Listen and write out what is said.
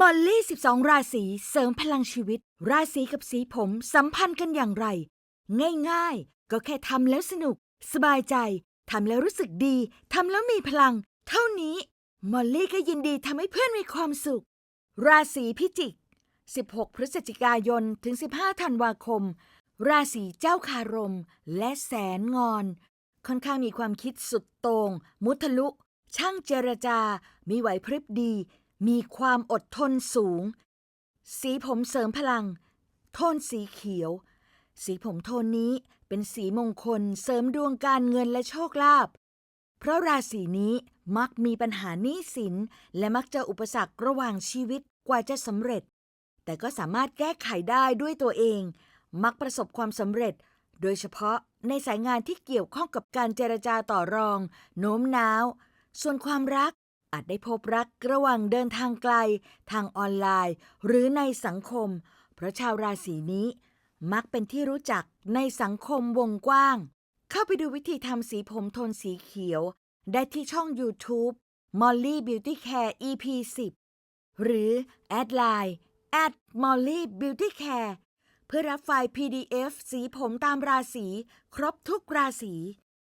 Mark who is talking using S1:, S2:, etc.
S1: มอลลี่ 12 ราศีเสริมพลังชีวิต ราศีกับสีผมสัมพันธ์กันอย่างไร ง่ายๆ ก็แค่ทำแล้วสนุก สบายใจ ทำแล้วรู้สึกดีทำแล้วมีพลัง เท่านี้ มอลลี่ก็ยินดีทำให้เพื่อนมีความสุข ราศีพิจิก 16 พฤศจิกายน ถึง 15 ธันวาคม ราศีเจ้าคารม และแสนงอน ค่อนข้างมีความคิดสุดโตง่งมุทะลุ ช่างเจรจา มีไหวพริบดี มีความอดทนสูง สีผมเสริมพลัง โทนสีเขียว สีผมโทนนี้เป็นสีมงคลเสริมดวงการเงินและโชคลาภ เพราะราศีนี้มักมีปัญหาหนี้สิน และมักจออุปสรรคระหว่างชีวิตกว่าจะสำเร็จ แต่ก็สามารถแก้ไขได้ด้วยตัวเอง มักประสบความสำเร็จ โดยเฉพาะในสายงานที่เกี่ยวข้องกับการเจรจาต่อรอง โน้มน้าว ส่วนความรัก อาจได้พบรักระหว่างเดินทางไกล ทางออนไลน์ หรือในสังคม เพราะชาวราศีนี้ มักเป็นที่รู้จักในสังคมวงกว้าง เข้าไปดูวิธีทำสีผมโทนสีเขียว ได้ที่ช่อง YouTube Molly Beauty Care EP 10หรือแอดไลน์ at Molly Beauty Care เพื่อรับไฟล์ PDF สีผมตามราศี ครบทุกราศี